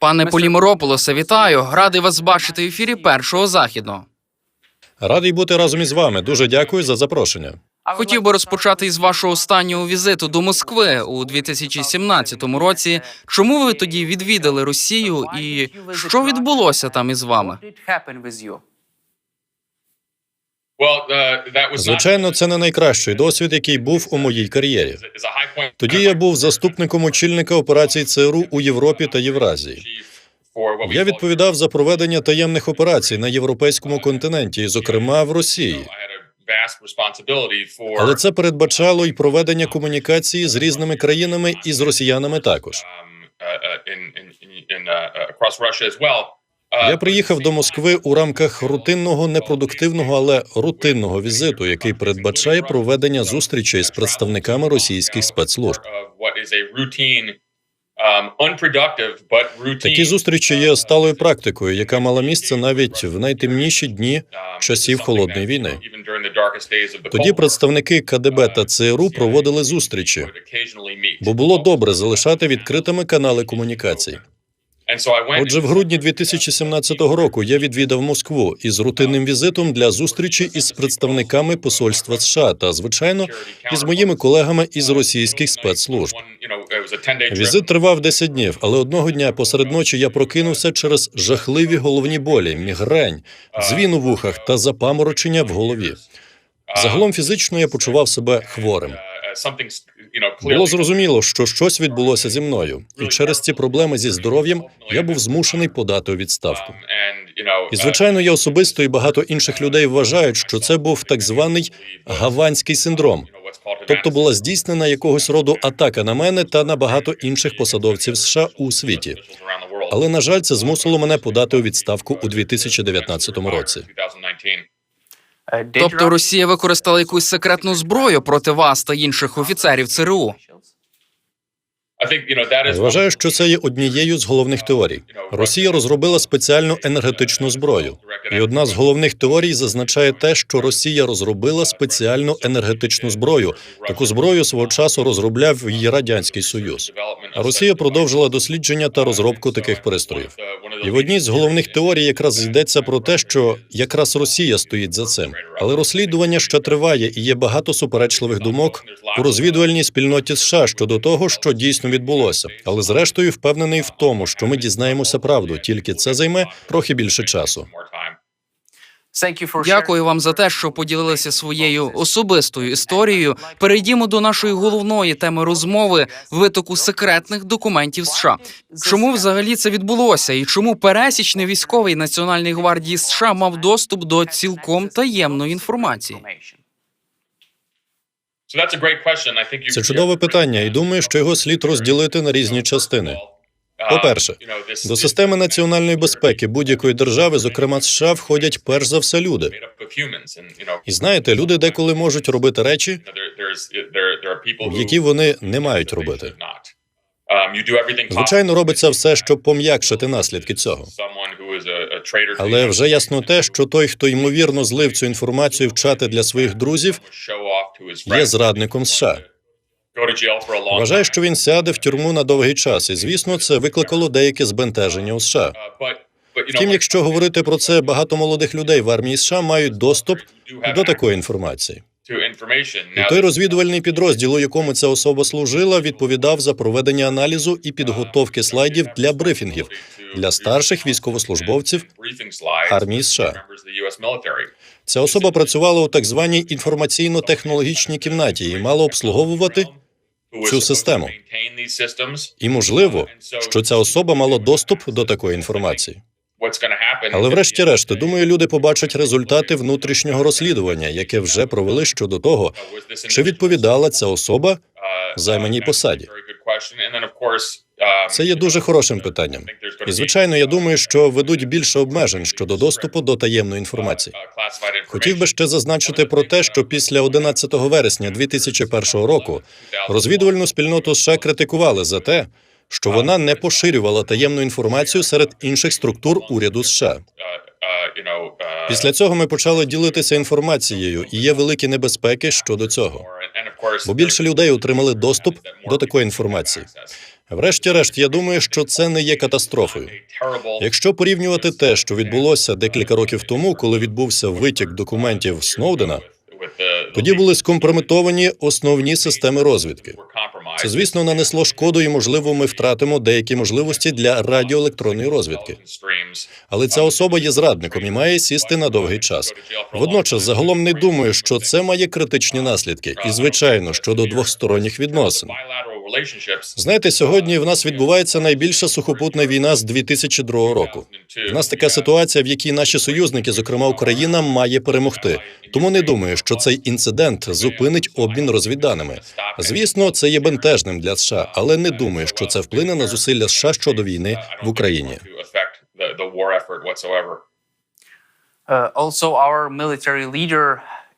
Пане Полімерополосе, вітаю! Радий вас бачити в ефірі першого західного. Радий бути разом із вами. Дуже дякую за запрошення. Хотів би розпочати із вашого останнього візиту до Москви у 2017 році. Чому ви тоді відвідали Росію і що відбулося там із вами? Звичайно, це не найкращий досвід, який був у моїй кар'єрі. Тоді я був заступником очільника операцій ЦРУ у Європі та Євразії. Я відповідав за проведення таємних операцій на європейському континенті, зокрема в Росії. Але це передбачало й проведення комунікації з різними країнами і з росіянами також. Я приїхав до Москви у рамках рутинного, непродуктивного, але рутинного візиту, який передбачає проведення зустрічей з представниками російських спецслужб. Такі зустрічі є сталою практикою, яка мала місце навіть в найтемніші дні часів холодної війни. Тоді представники КДБ та ЦРУ проводили зустрічі, бо було добре залишати відкритими канали комунікацій. Отже, в грудні 2017 року я відвідав Москву із рутинним візитом для зустрічі із представниками посольства США та, звичайно, із моїми колегами із російських спецслужб. Візит тривав 10 днів, але одного дня посеред ночі я прокинувся через жахливі головні болі, мігрень, дзвін у вухах та запаморочення в голові. Загалом фізично я почував себе хворим. Було зрозуміло, що щось відбулося зі мною, і через ці проблеми зі здоров'ям я був змушений подати у відставку. І звичайно, я особисто і багато інших людей вважають, що це був так званий гаванський синдром, тобто була здійснена якогось роду атака на мене та на багато інших посадовців США у світі. Але на жаль, це змусило мене подати у відставку у 2019 році. Тобто Росія використала якусь секретну зброю проти вас та інших офіцерів ЦРУ. Вважаю, що це є однією з головних теорій. Росія розробила спеціальну енергетичну зброю, і одна з головних теорій зазначає те, що Росія розробила спеціальну енергетичну зброю. Таку зброю свого часу розробляв її радянський союз. А Росія продовжила дослідження та розробку таких пристроїв. І в одній з головних теорій якраз йдеться про те, що якраз Росія стоїть за цим. Але розслідування ще триває, і є багато суперечливих думок у розвідувальній спільноті США щодо того, що дійсно відбулося. Але зрештою впевнений в тому, що ми дізнаємося правду, тільки це займе трохи більше часу. Дякую вам за те, що поділилися своєю особистою історією. Перейдімо до нашої головної теми розмови витоку секретних документів США. Чому взагалі це відбулося, і чому пересічний військовий Національної гвардії США мав доступ до цілком таємної інформації? Це чудове питання, і думаю, що його слід розділити на різні частини. По-перше, до системи національної безпеки будь-якої держави, зокрема США, входять перш за все люди. І знаєте, люди деколи можуть робити речі, які вони не мають робити. Звичайно, робиться все, щоб пом'якшити наслідки цього. Але вже ясно те, що той, хто ймовірно злив цю інформацію в чати для своїх друзів, є зрадником США. Вважаю, що він сяде в тюрму на довгий час, і звісно, це викликало деяке збентеження у США. Втім, якщо говорити про це, багато молодих людей в армії США мають доступ до такої інформації. І той розвідувальний підрозділ, у якому ця особа служила, відповідав за проведення аналізу і підготовки слайдів для брифінгів для старших військовослужбовців армії США. Ця особа працювала у так званій інформаційно-технологічній кімнаті і мала обслуговувати цю систему. І можливо, що ця особа мала доступ до такої інформації. Але, врешті-решт, думаю, люди побачать результати внутрішнього розслідування, яке вже провели щодо того, чи відповідала ця особа займаній посаді. Це є дуже хорошим питанням. І звичайно, я думаю, що ведуть більше обмежень щодо доступу до таємної інформації. Хотів би ще зазначити про те, що після 11 вересня 2001 року розвідувальну спільноту США критикували за те, що вона не поширювала таємну інформацію серед інших структур уряду США. Після цього ми почали ділитися інформацією, і є великі небезпеки щодо цього. Бо більше людей отримали доступ до такої інформації. Врешті-решт, я думаю, що це не є катастрофою. Якщо порівнювати те, що відбулося декілька років тому, коли відбувся витік документів Сноудена, тоді були скомпрометовані основні системи розвідки. Це, звісно, нанесло шкоду, і можливо, ми втратимо деякі можливості для радіоелектронної розвідки. Але ця особа є зрадником і має сісти на довгий час. Водночас, загалом не думаю, що це має критичні наслідки, і звичайно, щодо двохсторонніх відносин. Знаєте, сьогодні в нас відбувається найбільша сухопутна війна з 2002 року. В нас така ситуація, в якій наші союзники, зокрема Україна, має перемогти. Тому не думаю, що цей інцидент зупинить обмін розвідданими. Звісно, це є бентежним для США, але не думаю, що це вплине на зусилля США щодо війни в Україні.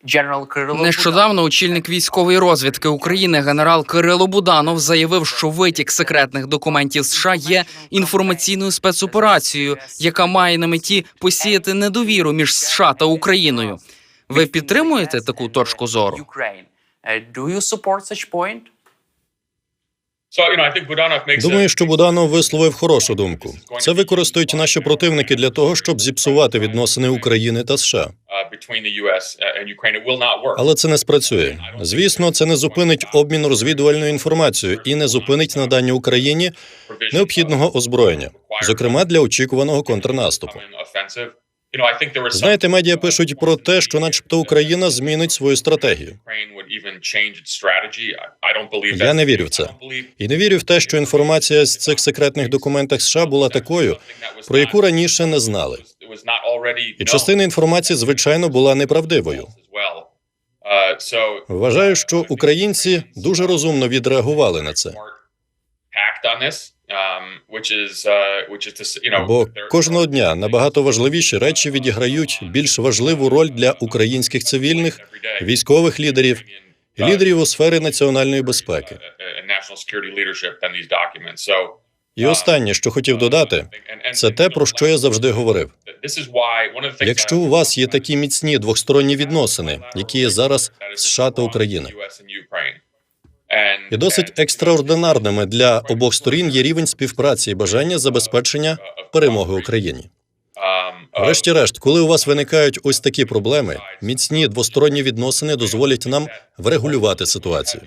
General Нещодавно очільник військової розвідки України генерал Кирило Буданов заявив, що витік секретних документів США є інформаційною спецоперацією, яка має на меті посіяти недовіру між США та Україною. Ви підтримуєте таку точку зору? Uh, do you support such point? Думаю, що Буданов висловив хорошу думку. Це використають наші противники для того, щоб зіпсувати відносини України та США. Але це не спрацює. Звісно, це не зупинить обмін розвідувальною інформацією і не зупинить надання Україні необхідного озброєння, зокрема для очікуваного контрнаступу. Знаєте, медіа пишуть про те, що, начебто, Україна змінить свою стратегію. Я не вірю в це. І не вірю в те, що інформація з цих секретних документах США була такою, про яку раніше не знали. І частина інформації, звичайно, була неправдивою. Вважаю, що українці дуже розумно відреагували на це. Бо кожного дня набагато важливіші речі відіграють більш важливу роль для українських цивільних, військових лідерів лідерів у сфері національної безпеки. І останнє, що хотів додати, це те, про що я завжди говорив. Якщо у вас є такі міцні двосторонні відносини, які є зараз в США та Україні, і досить екстраординарними для обох сторін є рівень співпраці і бажання забезпечення перемоги Україні. Врешті-решт, коли у вас виникають ось такі проблеми, міцні двосторонні відносини дозволять нам врегулювати ситуацію.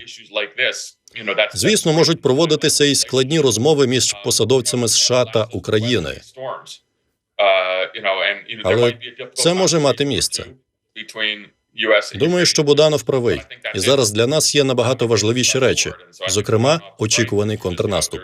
Звісно, можуть проводитися і складні розмови між посадовцями США та України. Але це може мати місце. Думаю, що Буданов правий, і зараз для нас є набагато важливіші речі, зокрема, очікуваний контрнаступ.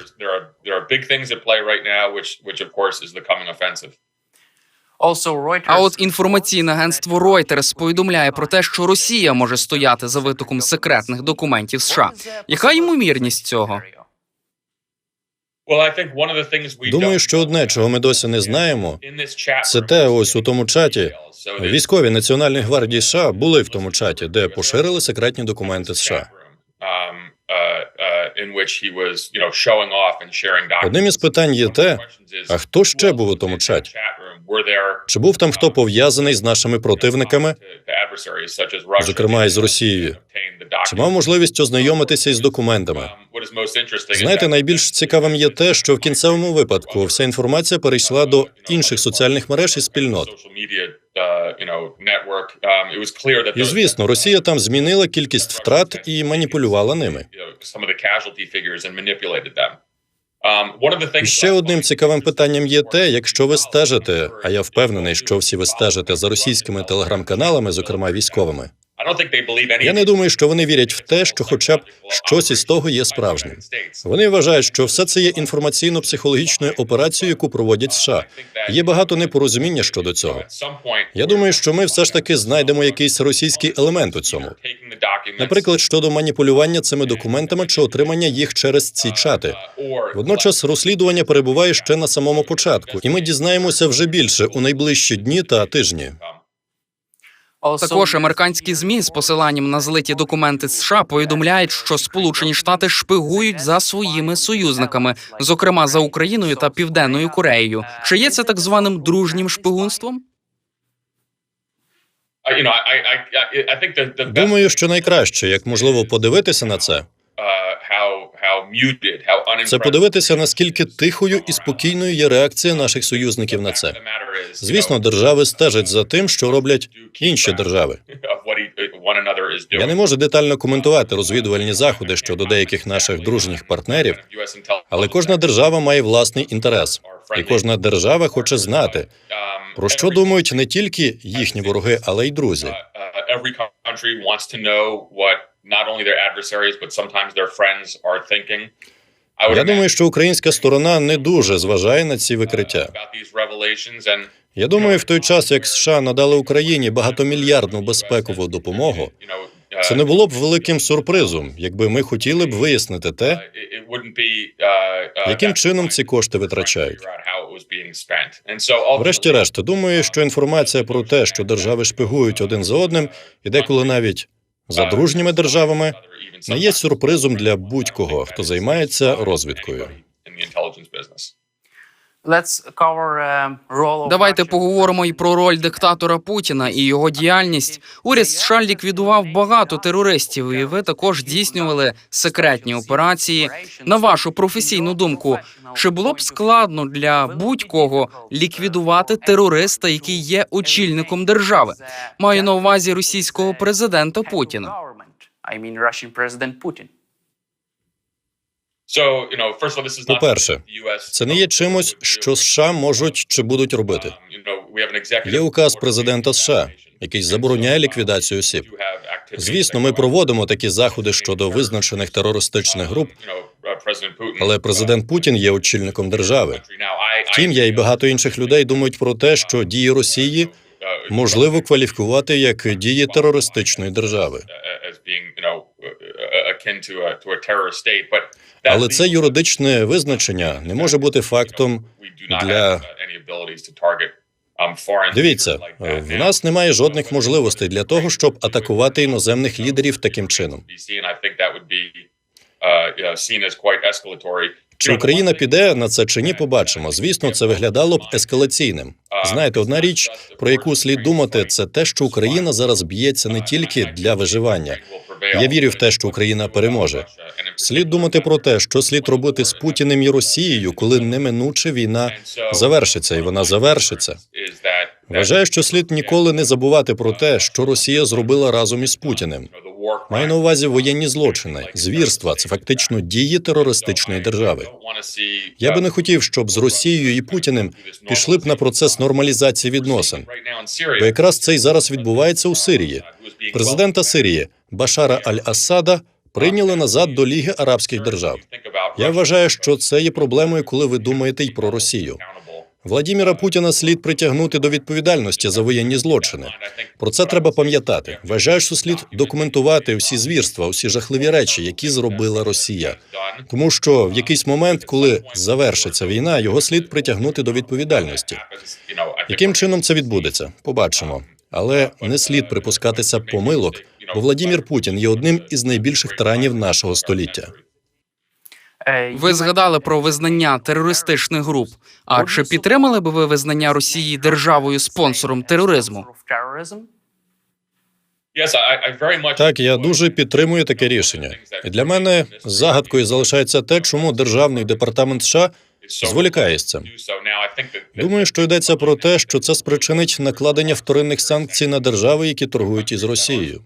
А от інформаційне агентство Reuters повідомляє про те, що Росія може стояти за витоком секретних документів США. Яка ймовірність цього? Думаю, що одне, чого ми досі не знаємо, це те, ось у тому чаті. Військові Національної гвардії США були в тому чаті, де поширили секретні документи США. Одним із питань є те, а хто ще був у тому чаті? Чи був там хто пов'язаний з нашими противниками, зокрема із Росією? Чи мав можливість ознайомитися із документами? Знаєте, найбільш цікавим є те, що в кінцевому випадку вся інформація перейшла до інших соціальних мереж і спільнот. І звісно, Росія там змінила кількість втрат і маніпулювала ними. І ще одним цікавим питанням є те, якщо ви стежите, а я впевнений, що всі ви стежите за російськими телеграм-каналами, зокрема військовими. Я не думаю, що вони вірять в те, що хоча б щось із того є справжнім. Вони вважають, що все це є інформаційно-психологічною операцією, яку проводять США. Є багато непорозуміння щодо цього. Я думаю, що ми все ж таки знайдемо якийсь російський елемент у цьому. Наприклад, щодо маніпулювання цими документами чи отримання їх через ці чати. Водночас розслідування перебуває ще на самому початку, і ми дізнаємося вже більше у найближчі дні та тижні. Також американські змі з посиланням на злиті документи США повідомляють, що Сполучені Штати шпигують за своїми союзниками, зокрема за Україною та Південною Кореєю. Чи є це так званим дружнім шпигунством? Думаю, що найкраще, як можливо подивитися на це, Це подивитися, наскільки тихою і спокійною є реакція наших союзників на це. Звісно, держави стежать за тим, що роблять інші держави. Я не можу детально коментувати розвідувальні заходи щодо деяких наших дружніх партнерів, але кожна держава має власний інтерес, і кожна держава хоче знати, про що думають не тільки їхні вороги, але й друзі. uh, every country wants to know what not only their adversaries, but sometimes their friends are thinking. Я думаю, що українська сторона не дуже зважає на ці uh, викриття. Я думаю, в той час, як США надали Україні багатомільярдну безпекову допомогу, uh, це не було б великим сюрпризом, якби ми хотіли б вияснити uh, те, uh, uh, яким чином ці кошти витрачають. Врешті-решт, думаю, що інформація про те, що держави шпигують один за одним, і деколи навіть за дружніми державами, не є сюрпризом для будь-кого, хто займається розвідкою. Давайте поговоримо і про роль диктатора Путіна і його діяльність. Уряд США ліквідував багато терористів, і ви також здійснювали секретні операції. На вашу професійну думку, чи було б складно для будь-кого ліквідувати терориста, який є очільником держави? Маю на увазі російського президента Путіна. I the US Це не є чимось, що США можуть чи будуть робити. Um, Є указ президента США, який забороняє ліквідацію осіб. Звісно, ми проводимо такі заходи щодо визначених терористичних груп, uh, але президент Путін є очільником держави. Втім, я і багато інших людей думають про те, що дії Росії uh, можливо кваліфікувати як дії терористичної держави. That Але це юридичне визначення не може бути фактом. для- uh, um, Дивіться, that в нас немає жодних можливостей для того, щоб атакувати іноземних лідерів таким чином. Uh. Чи Україна піде на це чи ні, побачимо. Звісно, це виглядало б ескалаційним. Знаєте, одна річ, про яку слід думати, це те, що Україна зараз б'ється не тільки для виживання. Я вірю в те, що Україна переможе. Слід думати про те, що слід робити з Путіним і Росією, коли неминуче війна завершиться, і вона завершиться. Вважаю, що слід ніколи не забувати про те, що Росія зробила разом із Путіним. Маю на увазі воєнні злочини, звірства. Це фактично дії терористичної держави. Я би не хотів, щоб з Росією і Путіним пішли б на процес нормалізації відносин. Бо якраз це й зараз відбувається у Сирії. Президента Сирії Башара Аль-Асада прийняли назад до Ліги Арабських Держав. Я вважаю, що це є проблемою, коли ви думаєте й про Росію. Владіміра Путіна слід притягнути до відповідальності за воєнні злочини. Про це треба пам'ятати. Вважаю, що слід документувати всі звірства, всі жахливі речі, які зробила Росія. Тому що в якийсь момент, коли завершиться війна, його слід притягнути до відповідальності. Яким чином це відбудеться? Побачимо. Але не слід припускатися помилок, бо Владімір Путін є одним із найбільших тиранів нашого століття. Е, Ви згадали про визнання терористичних груп. А чи підтримали би ви визнання Росії державою спонсором тероризму? Так, я дуже підтримую таке рішення. І для мене загадкою залишається те, чому державний департамент США зволікає з цим. Думаю, що йдеться про те, що це спричинить накладення вторинних санкцій на держави, які торгують із Росією.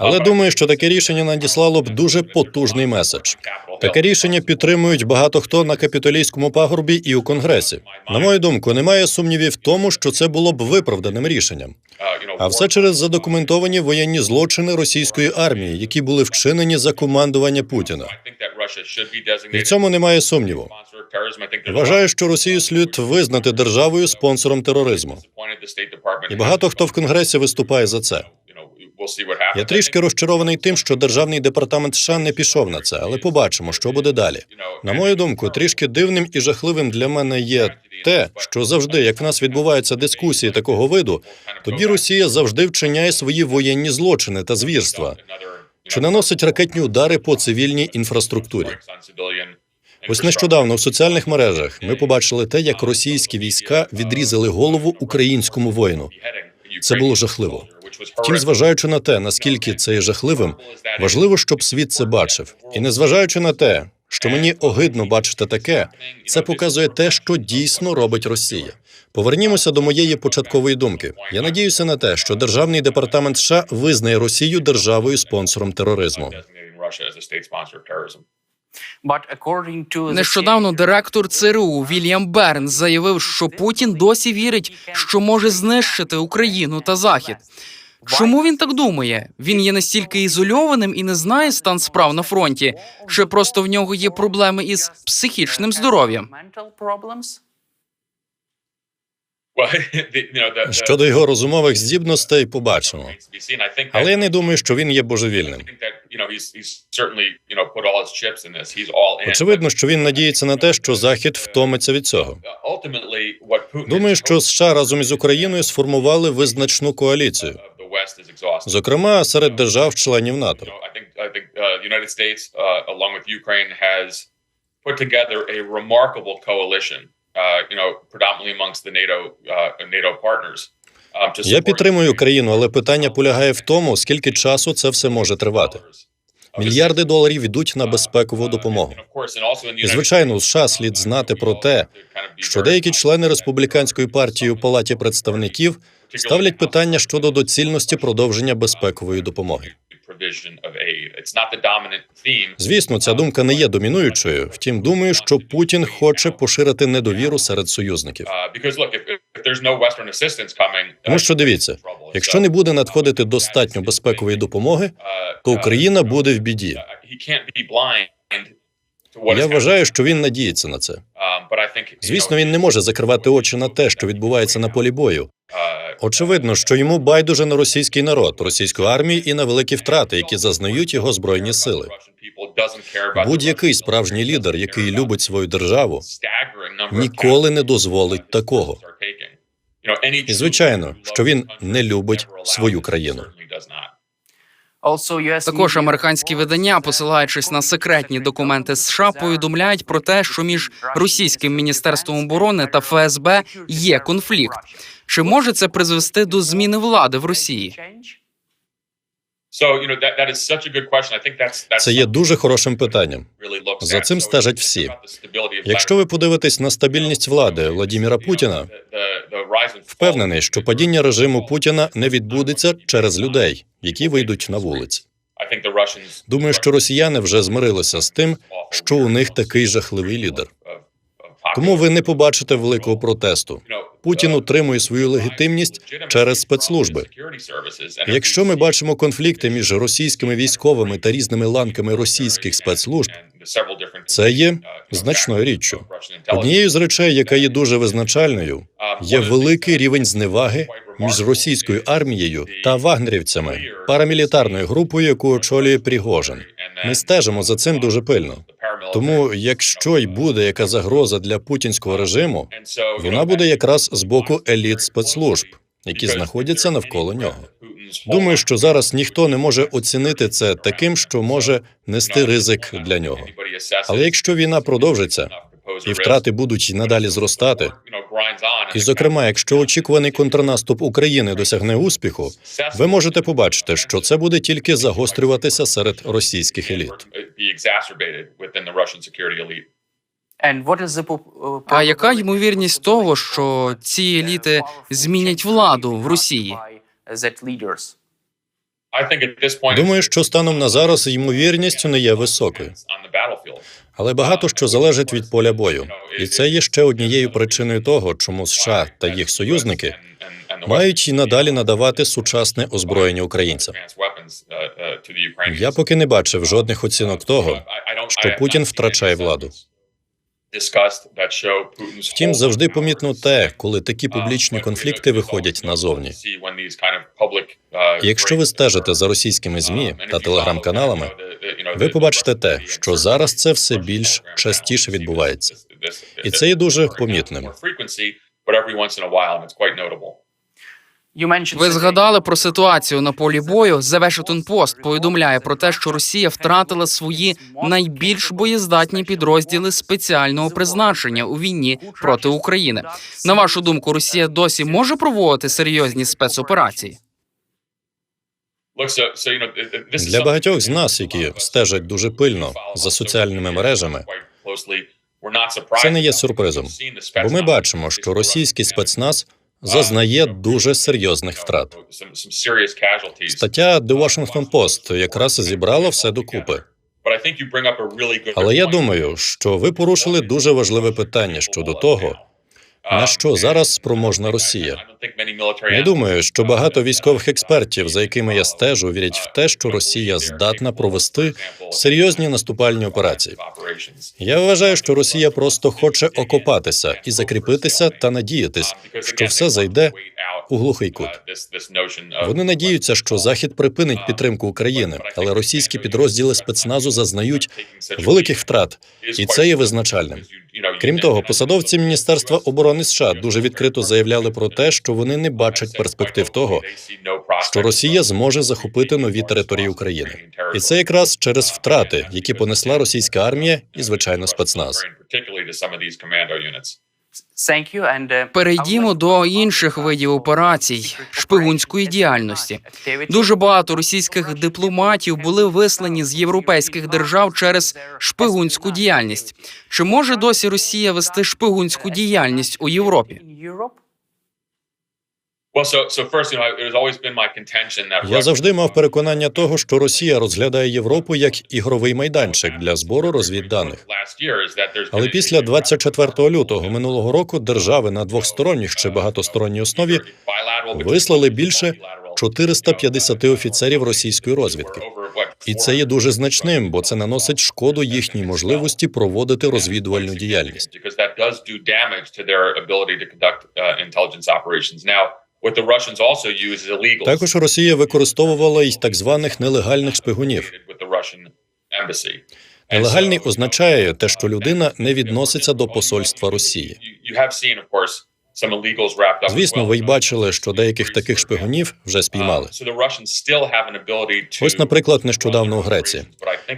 Але думаю, що таке рішення надіслало б дуже потужний меседж. Таке рішення підтримують багато хто на капітолійському пагорбі і у конгресі. На мою думку, немає сумнівів в тому, що це було б виправданим рішенням. А все через задокументовані воєнні злочини російської армії, які були вчинені за командування Путіна. І в цьому немає сумніву. Вважаю, що Росію слід визнати державою спонсором тероризму. І багато хто в конгресі виступає за це. Я трішки розчарований тим, що державний департамент США не пішов на це, але побачимо, що буде далі. На мою думку, трішки дивним і жахливим для мене є те, що завжди, як в нас відбуваються дискусії такого виду, тоді Росія завжди вчиняє свої воєнні злочини та звірства, чи наносить ракетні удари по цивільній інфраструктурі. Ось нещодавно в соціальних мережах ми побачили те, як російські війська відрізали голову українському воїну. Це було жахливо. Втім, зважаючи на те, наскільки це є жахливим, важливо, щоб світ це бачив. І незважаючи на те, що мені огидно бачити таке, це показує те, що дійсно робить Росія. Повернімося до моєї початкової думки. Я надіюся на те, що державний департамент США визнає Росію державою спонсором тероризму. Нещодавно директор ЦРУ Вільям Берн заявив, що Путін досі вірить, що може знищити Україну та Захід. Чому він так думає? Він є настільки ізольованим і не знає стан справ на фронті, чи просто в нього є проблеми із психічним здоров'ям? Щодо його розумових здібностей, побачимо. Але я не думаю, що він є божевільним. Очевидно, що він надіється на те, що Захід втомиться від цього. Думаю, що США разом із Україною сформували визначну коаліцію, зокрема серед держав-членів НАТО. Uh, United States, uh, along with Ukraine, has put together a remarkable coalition. Uh, you know, predominantly amongst the NATO uh, NATO partners. Um, Я підтримую. Україну, але питання полягає в тому, скільки часу це все може тривати. Мільярди доларів йдуть на безпекову допомогу. І, звичайно, у США слід знати про те, що деякі члени республіканської партії у палаті представників ставлять питання щодо доцільності продовження безпекової допомоги. Звісно, ця думка не є домінуючою. Втім, думаю, що Путін хоче поширити недовіру серед союзників. Тому що дивіться, якщо не буде надходити достатньо безпекової допомоги, то Україна буде в біді. Я вважаю, що він надіється на це. Звісно, він не може закривати очі на те, що відбувається на полі бою. Очевидно, що йому байдуже на російський народ, російську армію і на великі втрати, які зазнають його збройні сили. Будь-який справжній лідер, який любить свою державу, ніколи не дозволить такого. І звичайно, що він не любить свою країну. Також американські видання, посилаючись на секретні документи США, повідомляють про те, що між російським міністерством оборони та ФСБ є конфлікт. Чи може це призвести до зміни влади в Росії? Це є дуже хорошим питанням. За цим стежать всі. Якщо ви подивитесь на стабільність влади Владіміра Путіна, впевнений, що падіння режиму Путіна не відбудеться через людей, які вийдуть на вулиці. Думаю, що росіяни вже змирилися з тим, що у них такий жахливий лідер. Тому ви не побачите великого протесту. Путін утримує свою легітимність через спецслужби. Якщо ми бачимо конфлікти між російськими військовими та різними ланками російських спецслужб, це є значною річчю. Однією з речей, яка є дуже визначальною, є великий рівень зневаги між російською армією та вагнерівцями, парамілітарною групою, яку очолює Пригожин. Ми стежимо за цим дуже пильно. Тому, якщо й буде яка загроза для путінського режиму, вона буде якраз з боку еліт спецслужб, які знаходяться навколо нього. Думаю, що зараз ніхто не може оцінити це таким, що може нести ризик для нього. Але якщо війна продовжиться і втрати будуть надалі зростати, і, зокрема, якщо очікуваний контрнаступ України досягне успіху, ви можете побачити, що це буде тільки загострюватися серед російських еліт. Uh, А яка ймовірність того, що ці еліти змінять владу в Росії? Z? Думаю, що станом на зараз ймовірність не є високою, але багато що залежить від поля бою, і це є ще однією причиною того, чому США та їх союзники мають і надалі надавати сучасне озброєння українцям. Я поки не бачив жодних оцінок того, що Путін втрачає владу. Втім, завжди помітно те, коли такі публічні конфлікти виходять назовні. І Якщо ви стежите за російськими змі та телеграм-каналами, ви побачите те, що зараз це все більш частіше відбувається, і це є дуже помітним. Ви згадали про ситуацію на полі бою. The Washington Post повідомляє про те, що Росія втратила свої найбільш боєздатні підрозділи спеціального призначення у війні проти України. На вашу думку, Росія досі може проводити серйозні спецоперації? Для багатьох з нас, які стежать дуже пильно за соціальними мережами, це не є сюрпризом, бо ми бачимо, що російський спецназ зазнає дуже серйозних втрат. Стаття The Washington Post якраз зібрала все докупи. Але я думаю, що ви порушили дуже важливе питання щодо того, на що зараз спроможна Росія. Не думаю, що багато військових експертів, за якими я стежу, вірять в те, що Росія здатна провести серйозні наступальні операції. Я вважаю, що Росія просто хоче окопатися і закріпитися та надіятись, що все зайде у глухий кут. Вони надіються, що Захід припинить підтримку України, але російські підрозділи спецназу зазнають великих втрат, і це є визначальним. Крім того, посадовці Міністерства оборони США дуже відкрито заявляли про те, що вони не бачать перспектив того, що Росія зможе захопити нові території України. І це якраз через втрати, які понесла російська армія і звичайно спецназ. Uh, Перейдімо до інших видів операцій шпигунської діяльності. Дуже багато російських дипломатів були вислані з європейських держав через шпигунську діяльність. Чи може досі Росія вести шпигунську діяльність у Європі? Я завжди мав переконання того, що Росія розглядає Європу як ігровий майданчик для збору розвідданих. Але після 24 лютого минулого року держави на двосторонній чи багатосторонній основі вислали більше 450 офіцерів російської розвідки. І це є дуже значним, бо це наносить шкоду їхній можливості проводити розвідувальну діяльність. Також Росія використовувала й так званих нелегальних шпигунів. Нелегальний означає те, що людина не відноситься до посольства Росії. Звісно, ви й бачили, що деяких таких шпигунів вже спіймали. Ось, наприклад, нещодавно у Греції.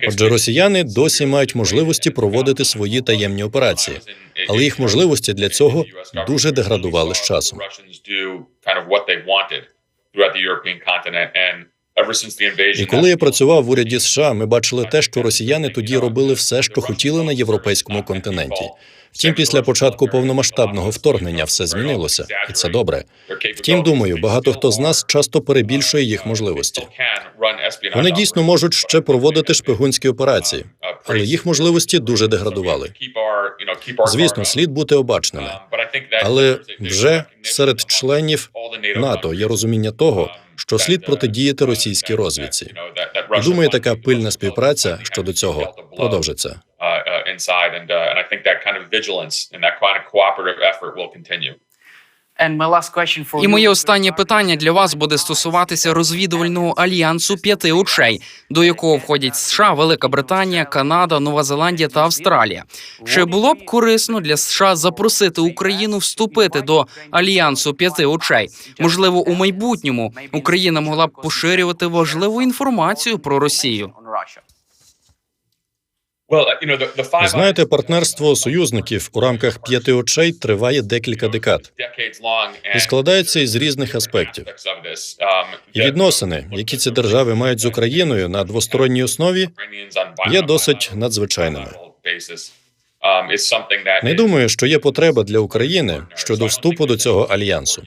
Отже, росіяни досі мають можливості проводити свої таємні операції, але їх можливості для цього дуже деградували з часом. І коли я працював в уряді США, ми бачили те, що росіяни тоді робили все, що хотіли на європейському континенті. Втім, після початку повномасштабного вторгнення все змінилося, і це добре. Втім, думаю, багато хто з нас часто перебільшує їх можливості. Вони дійсно можуть ще проводити шпигунські операції, але їх можливості дуже деградували. Звісно, слід бути обачними. Але вже серед членів НАТО є розуміння того, що слід протидіяти російській розвідці. І думаю, така пильна співпраця щодо цього продовжиться. Inside, and uh, and I think that kind of vigilance and that kind of cooperative effort will continue. And my last question for І моє останнє питання для вас буде стосуватися розвідувального альянсу п'яти очей, до якого входять США, Велика Британія, Канада, Нова Зеландія та Австралія. Чи було б корисно для США запросити Україну вступити до альянсу п'яти очей? Можливо, у майбутньому Україна могла б поширювати важливу інформацію про Росію. Well, you know, the, the five Знаєте, партнерство союзників у рамках п'яти очей триває декілька декад і складається із різних аспектів. Um, І відносини, які ці держави мають з Україною на двосторонній основі, є досить надзвичайними. Um, Не думаю, що є потреба для України щодо вступу до цього альянсу.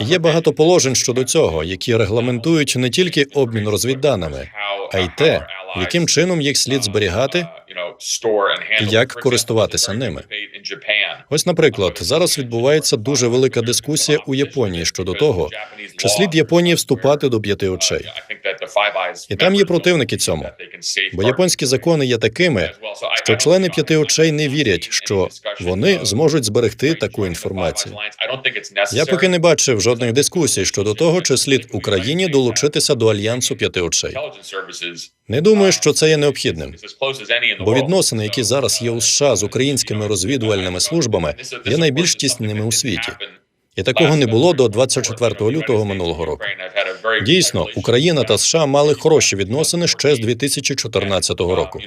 Є багато положень щодо цього, які регламентують не тільки обмін розвідданими, а й те, яким чином їх слід зберігати і як користуватися ними. Ось, наприклад, зараз відбувається дуже велика дискусія у Японії щодо того, чи слід Японії вступати до п'яти очей. І там є противники цьому, Бо японські закони є такими, що члени п'яти очей не вірять, що вони зможуть зберегти таку інформацію. Я поки не бачив жодних дискусій щодо того, чи слід Україні долучитися до альянсу п'яти очей. Не думаю, що це є необхідним. Бо відносини, які зараз є у США з українськими розвідувальними службами, є найбільш тісними у світі. І такого не було до 24 лютого минулого року. Дійсно, Україна та США мали хороші відносини ще з 2014 року.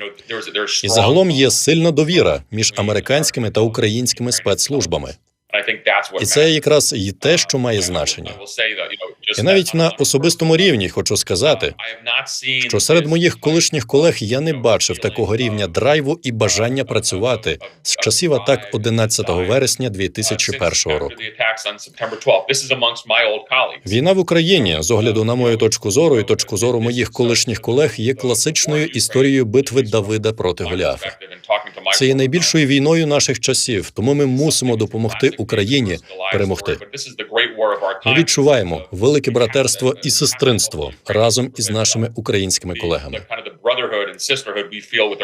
І загалом є сильна довіра між американськими та українськими спецслужбами. І це якраз і те, що має значення. І навіть на особистому рівні хочу сказати, що серед моїх колишніх колег я не бачив такого рівня драйву і бажання працювати з часів атак 11 вересня 2001 року. Війна в Україні, з огляду на мою точку зору і точку зору моїх колишніх колег, є класичною історією битви Давида проти Голіафа. Це є найбільшою війною наших часів, тому ми мусимо допомогти Україні перемогти. Ми відчуваємо велике братерство і сестринство разом із нашими українськими колегами.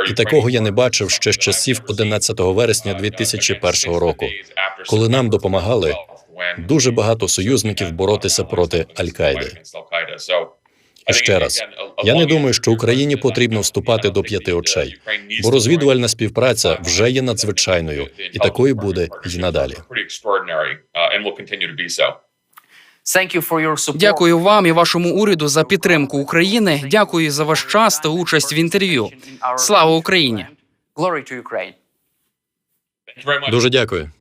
І такого я не бачив ще з часів 11 вересня 2001 року, коли нам допомагали дуже багато союзників боротися проти Аль-Каїди. І ще раз, я не думаю, що Україні потрібно вступати до п'яти очей, бо розвідувальна співпраця вже є надзвичайною, і такою буде й надалі. Дякую вам і вашому уряду за підтримку України. Дякую за ваш час та участь в інтерв'ю. Слава Україні! Дуже дякую.